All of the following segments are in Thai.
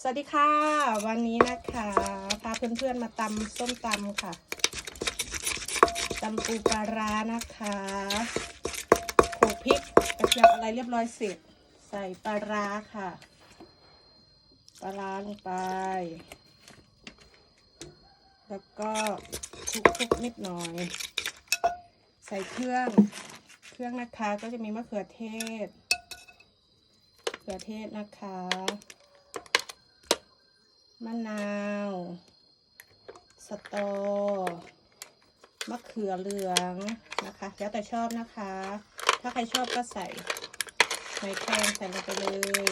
สวัสดีค่ะ วันนี้นะคะพาเพื่อนๆมาตำส้มตำค่ะตำปูปลาร้านะคะโขลกพริกกระเทียมอะไรเรียบร้อยเสร็จ ใส่ปลาร้าค่ะปลาร้าลงไป แล้วก็คลุกๆนิดหน่อย ใส่เครื่อง เครื่องนะคะก็จะมีมะเขือเทศ ขือเทศนะคะ มะนาว สตอ มะเขือเหลืองนะคะ แล้วแต่ชอบนะคะ ถ้าใครชอบก็ใส่หอยแครงใส่ลงไปเลย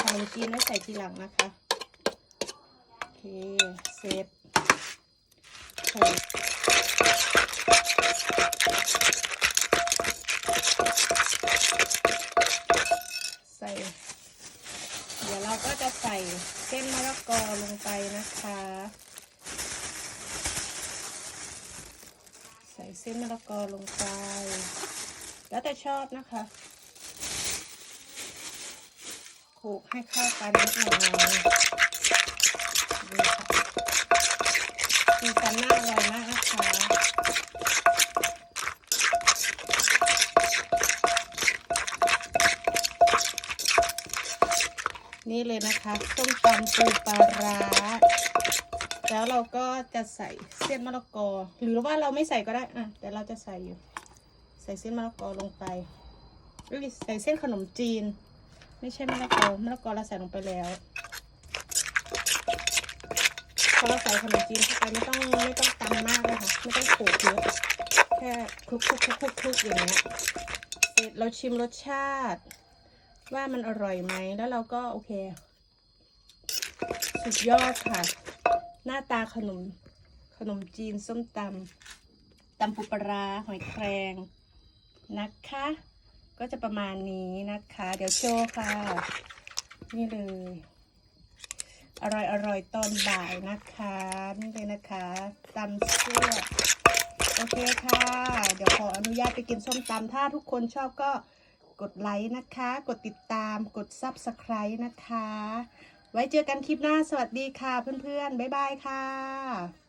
ขนมจีนไว้ใส่ทีหลังนะคะ โอเค เสร็จโขลกใส่ เดี๋ยวเราก็จะใส่เส้นมะละกอลงไปนะคะ ใส่เส้นมะละกอลงไป แล้วแต่ชอบนะคะโขกให้เข้ากันนิดหน่อย นี่เลยนะคะส้มตำปูปลาร้าแล้วเราก็จะใส่เส้นมะละกอ หรือว่าเราไม่ใส่ก็ได้อะแต่เราจะใส่อยู่ ใส่เส้นมะละกอลงไปเอ้ยใส่เส้นขนมจีน ไม่ใช่มะละกอมะละกอเราใส่ลงไปแล้วพอเราใส่ขนมจีนเข้าไปไม่ต้องไม่ต้องตำมากเลยค่ะไม่ต้องโขลกเยอะแค่คลุกคลุกคลุกคลุกอย่างเงี้ยเสร็จเราชิมรสชาติ ว่ามันอร่อยไหมแล้วเราก็โอเค สุดยอดค่ะ หน้าตาขนม ขนมจีนส้มตำตำปูปลาหอยแครงนะคะ ก็จะประมาณนี้นะคะ เดี๋ยวโชว์ค่ะ นี่เลย อร่อยอร่อยตอนบ่ายนะคะ นี่เลยนะคะตำเสื้อโอเคค่ะ เดี๋ยวขออนุญาตไปกินส้มตำถ้าทุกคนชอบก็ กดไลค์นะคะ กดติดตาม กด Subscribe นะคะ ไว้เจอกันคลิปหน้า สวัสดีค่ะเพื่อนๆ บ๊ายบายค่ะ